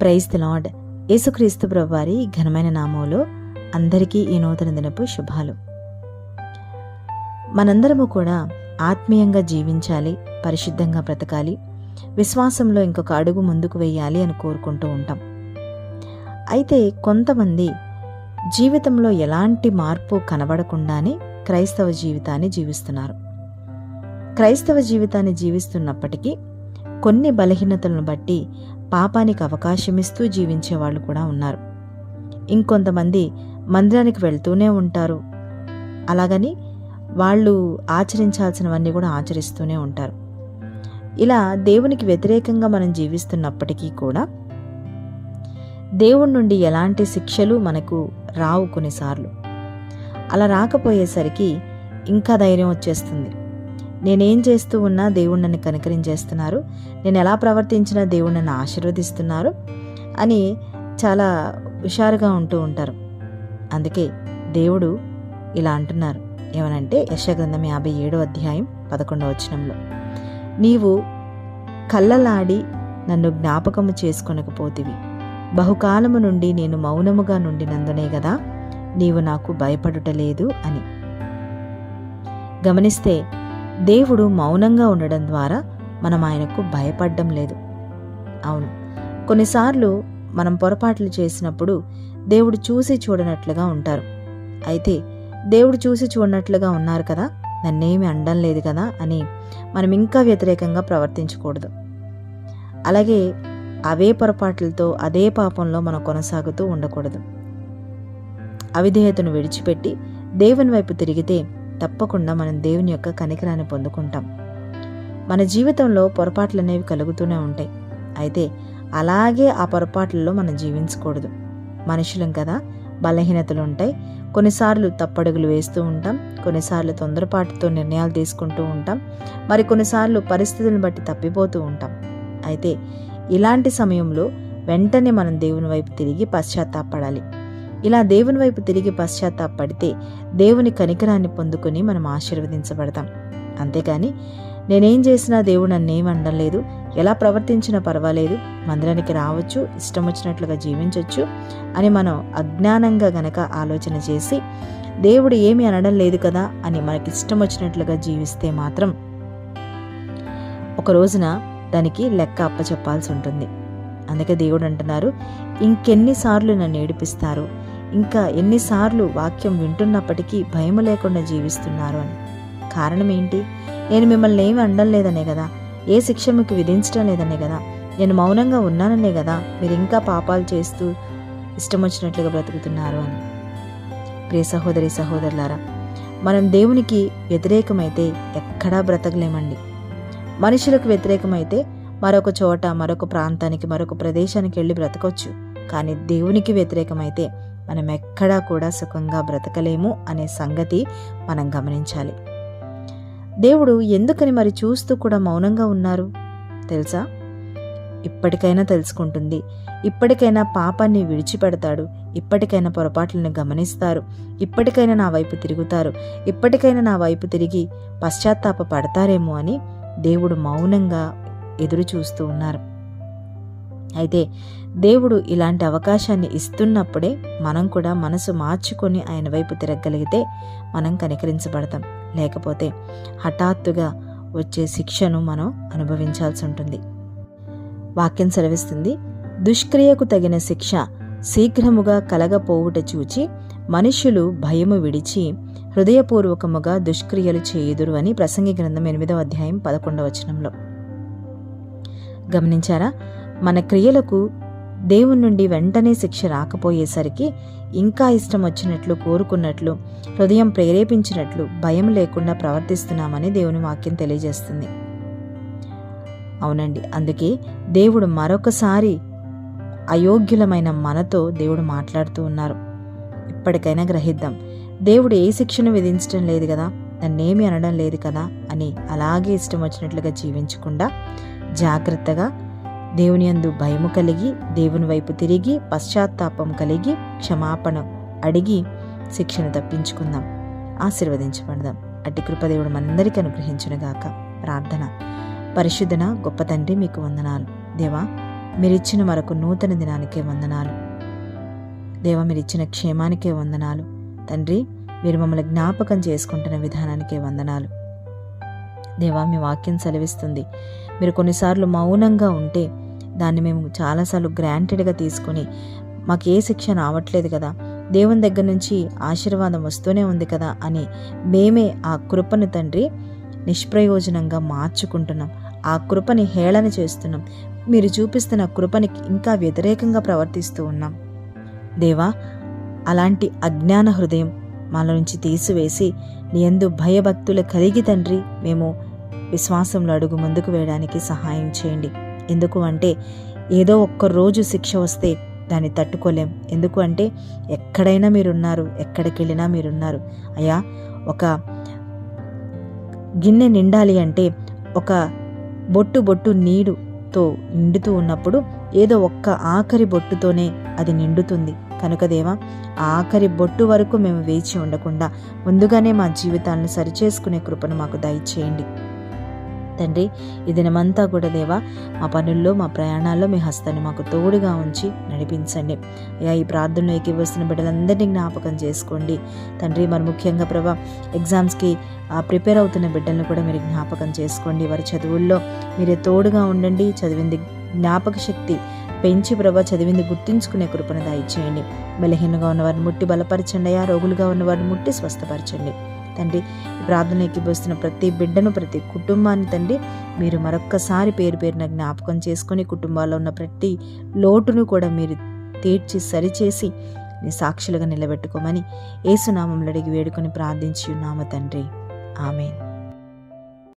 Praise the lord యేసుక్రీస్తు ప్రభువారి ఘనమైన నామంలో అందరికీ ఈ నూతన దినపు శుభాలు. మనందరము కూడా ఆత్మీయంగా జీవించాలి పరిశుద్ధంగా బ్రతకాలి విశ్వాసంలో ఇంకొక అడుగు ముందుకు వేయాలి అని కోరుకుంటూ ఉంటాం. అయితే కొంతమంది జీవితంలో ఎలాంటి మార్పు కనబడకుండానే క్రైస్తవ జీవితాన్ని జీవిస్తున్నారు. క్రైస్తవ జీవితాన్ని జీవిస్తున్నప్పటికీ కొన్ని బలహీనతలను బట్టి పాపానికి అవకాశమిస్తూ జీవించే వాళ్ళు కూడా ఉన్నారు. ఇంకొంతమంది మందిరానికి వెళ్తూనే ఉంటారు. అలాగని వాళ్ళు ఆచరించాల్సినవన్నీ కూడా ఆచరిస్తూనే ఉంటారు. ఇలా దేవునికి వ్యతిరేకంగా మనం జీవిస్తున్నప్పటికీ కూడా దేవుడి నుండి ఎలాంటి శిక్షలు మనకు రావు కొన్నిసార్లు. అలా రాకపోయేసరికి ఇంకా ధైర్యం వచ్చేస్తుంది. నేనేం చేస్తూ ఉన్నా దేవుడు నన్ను కనికరించేస్తున్నారు. నేను ఎలా ప్రవర్తించినా దేవుడు నన్ను ఆశీర్వదిస్తున్నారు అని చాలా హుషారుగా ఉంటూ ఉంటారు. అందుకే దేవుడు ఇలా అంటున్నారు. ఏమనంటే యశగ్రంథం యాభై ఏడో అధ్యాయం పదకొండవ వచనంలో నీవు కళ్ళలాడి నన్ను జ్ఞాపకము చేసుకొనకపోతివి. బహుకాలము నుండి నేను మౌనముగా నుండినందునే కదా నీవు నాకు భయపడుటలేదు అని. గమనిస్తే దేవుడు మౌనంగా ఉండడం ద్వారా మనం ఆయనకు భయపడడం లేదు. అవును కొన్నిసార్లు మనం పొరపాట్లు చేసినప్పుడు దేవుడు చూసి చూడనట్లుగా ఉంటారు. అయితే దేవుడు చూసి చూడనట్లుగా ఉన్నారు కదా నన్నేమి అండం లేదు కదా అని మనం ఇంకా వ్యతిరేకంగా ప్రవర్తించకూడదు. అలాగే అవే పొరపాట్లతో అదే పాపంలో మనం కొనసాగుతూ ఉండకూడదు. అవిధేయతను విడిచిపెట్టి దేవుని వైపు తిరిగితే తప్పకుండా మనం దేవుని యొక్క కనికరాన్ని పొందుకుంటాం. మన జీవితంలో పొరపాట్లు అనేవి కలుగుతూనే ఉంటాయి. అయితే అలాగే ఆ పొరపాట్లలో మనం జీవించకూడదు. మనుషులం కదా బలహీనతలు ఉంటాయి. కొన్నిసార్లు తప్పడుగులు వేస్తూ ఉంటాం. కొన్నిసార్లు తొందరపాటుతో నిర్ణయాలు తీసుకుంటూ ఉంటాం. మరి కొన్నిసార్లు పరిస్థితులను బట్టి తప్పిపోతూ ఉంటాం. అయితే ఇలాంటి సమయంలో వెంటనే మనం దేవుని వైపు తిరిగి పశ్చాత్తాపడాలి. ఇలా దేవుని వైపు తిరిగి పశ్చాత్తాపడితే దేవుని కనికరాన్ని పొందుకుని మనం ఆశీర్వదించబడతాం. అంతేగాని నేనేం చేసినా దేవుడు నన్నేం అనడం లేదు ఎలా ప్రవర్తించినా పర్వాలేదు మందిరానికి రావచ్చు ఇష్టం వచ్చినట్లుగా జీవించవచ్చు అని మనం అజ్ఞానంగా గనక ఆలోచన చేసి దేవుడు ఏమి అనడం లేదు కదా అని మనకి ఇష్టం వచ్చినట్లుగా జీవిస్తే మాత్రం ఒక రోజున దానికి లెక్క అప్పచెప్పాల్సి ఉంటుంది. అందుకే దేవుడు అంటున్నారు ఇంకెన్నిసార్లు నన్ను ఏడిపిస్తారు? ఇంకా ఎన్నిసార్లు వాక్యం వింటున్నప్పటికీ భయం లేకుండా జీవిస్తున్నారు అని. కారణం ఏంటి? నేను మిమ్మల్ని ఏమి అనడం లేదనే కదా. ఏ శిక్ష మీకు విధించడం లేదనే కదా. నేను మౌనంగా ఉన్నాననే కదా. మీరు ఇంకా పాపాలు చేస్తూ ఇష్టం వచ్చినట్లుగా బ్రతుకుతున్నారు అని. ప్రియ సహోదరి సహోదరులారా మనం దేవునికి వ్యతిరేకమైతే ఎక్కడా బ్రతకలేమండి. మనుషులకు వ్యతిరేకమైతే మరొక చోట మరొక ప్రాంతానికి మరొక ప్రదేశానికి వెళ్ళి బ్రతకొచ్చు. కానీ దేవునికి వ్యతిరేకమైతే మనం ఎక్కడా కూడా సుఖంగా బ్రతకలేము అనే సంగతి మనం గమనించాలి. దేవుడు ఎందుకని మరి చూస్తూ కూడా మౌనంగా ఉన్నారు? తెలుసా? ఇప్పటికైనా తెలుసుకుంటుంది. ఇప్పటికైనా పాపాన్ని విడిచిపెడతాడు. ఇప్పటికైనా పొరపాట్లను గమనిస్తారు. ఇప్పటికైనా నా వైపు తిరుగుతారు. ఇప్పటికైనా నా వైపు తిరిగి పశ్చాత్తాప పడతారేమో అని దేవుడు మౌనంగా ఎదురు చూస్తూ ఉన్నారు. అయితే దేవుడు ఇలాంటి అవకాశాన్ని ఇస్తున్నప్పుడే మనం కూడా మనసు మార్చుకొని ఆయన వైపు తిరగగలిగితే మనం కనికరించబడతాం. లేకపోతే హఠాత్తుగా వచ్చే శిక్షను మనం అనుభవించాల్సి ఉంటుంది. వాక్యం సెలవిస్తుంది దుష్క్రియకు తగిన శిక్ష శీఘ్రముగా కలగపోవుట చూచి మనుష్యులు భయము విడిచి హృదయపూర్వకముగా దుష్క్రియలు చేయుదురు అని ప్రసంగి గ్రంథం ఎనిమిదవ అధ్యాయం పదకొండవ వచనంలో. గమనించారా? మన క్రియలకు దేవుని నుండి వెంటనే శిక్ష రాకపోయేసరికి ఇంకా ఇష్టం వచ్చినట్లు కోరుకున్నట్లు హృదయం ప్రేరేపించినట్లు భయం లేకుండా ప్రవర్తిస్తున్నామని దేవుని వాక్యం తెలియజేస్తుంది. అవునండి అందుకే దేవుడు మరొకసారి అయోగ్యులమైన మనతో దేవుడు మాట్లాడుతూ ఉన్నారు. ఇప్పటికైనా గ్రహిద్దాం దేవుడు ఏ శిక్షను విధించడం లేదు కదా? నన్నేమి అనడం లేదు కదా? అని అలాగే ఇష్టం వచ్చినట్లుగా జీవించకుండా జాగ్రత్తగా దేవుని యందు భయము కలిగి దేవుని వైపు తిరిగి పశ్చాత్తాపం కలిగి క్షమాపణ అడిగి శిక్షను తప్పించుకుందాం. ఆశీర్వదించబడదాం. అట్టి కృపదేవుడు మనందరికీ అనుగ్రహించునుగాక. ప్రార్థన. పరిశుద్ధన గొప్ప తండ్రి మీకు వందనాలు. దేవా మీరిచ్చిన మరొక నూతన దినానికే వందనాలు. దేవ మీరిచ్చిన క్షేమానికే వందనాలు. తండ్రి మీరు మమ్మల్ని జ్ఞాపకం చేసుకుంటున్న విధానానికే వందనాలు. దేవా మీ వాక్యం సెలవిస్తుంది. మీరు కొన్నిసార్లు మౌనంగా ఉంటే దాన్ని మేము చాలాసార్లు గ్రాంటెడ్గా తీసుకొని మాకు ఏ శిక్ష రావట్లేదు కదా దేవుని దగ్గర నుంచి ఆశీర్వాదం వస్తూనే ఉంది కదా అని మేమే ఆ కృపను తండ్రి నిష్ప్రయోజనంగా మార్చుకుంటున్నాం. ఆ కృపని హేళన చేస్తున్నాం. మీరు చూపిస్తున్న కృపని ఇంకా వ్యతిరేకంగా ప్రవర్తిస్తూ ఉన్నాం. దేవా అలాంటి అజ్ఞాన హృదయం మాలో నుంచి తీసివేసి నీ ఎందు భయభక్తులు కలిగి తండ్రి మేము విశ్వాసంలో అడుగు ముందుకు వేయడానికి సహాయం చేయండి. ఎందుకు అంటే ఏదో ఒక్క రోజు శిక్ష వస్తే దాన్ని తట్టుకోలేం. ఎందుకు అంటే ఎక్కడైనా మీరున్నారు ఎక్కడికి వెళ్ళినా మీరున్నారు. అయ్యా ఒక గిన్నె నిండాలి అంటే ఒక బొట్టు బొట్టు నీడుతో నిండుతూ ఉన్నప్పుడు ఏదో ఒక్క ఆఖరి బొట్టుతోనే అది నిండుతుంది. కనుక దేవా ఆ ఆఖరి బొట్టు వరకు మేము వేచి ఉండకుండా ముందుగానే మా జీవితాలను సరిచేసుకునే కృపను మాకు దయచేయండి. తండ్రి ఈ దినమంతా కూడా దేవా మా పనుల్లో మా ప్రయాణాల్లో మీ హస్తాన్ని మాకు తోడుగా ఉంచి నడిపించండి. అయ్యా ఈ ప్రార్థనలో ఎక్కివస్తున్న బిడ్డలందరినీ జ్ఞాపకం చేసుకోండి. తండ్రి మరి ముఖ్యంగా ప్రభా ఎగ్జామ్స్కి ప్రిపేర్ అవుతున్న బిడ్డలను కూడా మీరు జ్ఞాపకం చేసుకోండి. వారి చదువుల్లో మీరే తోడుగా ఉండండి. చదివింది జ్ఞాపక శక్తి పెంచి ప్రభా చదివింది గుర్తుంచుకునే కృపను దయచేయండి. బలహీనంగా ఉన్న వారిని ముట్టి బలపరచండి అయ్యా. రోగులుగా ఉన్న వారిని ముట్టి స్వస్థపరచండి. తండ్రి. ప్రార్థన ఎక్కిపోస్తున్న ప్రతి బిడ్డను ప్రతి కుటుంబాన్ని తండ్రి మీరు మరొక్కసారి పేరు పేరున జ్ఞాపకం చేసుకొని కుటుంబాల్లో ఉన్న ప్రతి లోటును కూడా మీరు తీర్చి సరిచేసి నీ సాక్షులుగా నిలబెట్టుకోమని ఏసునామంలో అడిగి వేడుకొని ప్రార్థించి ఉన్నాము తండ్రి. ఆమెను.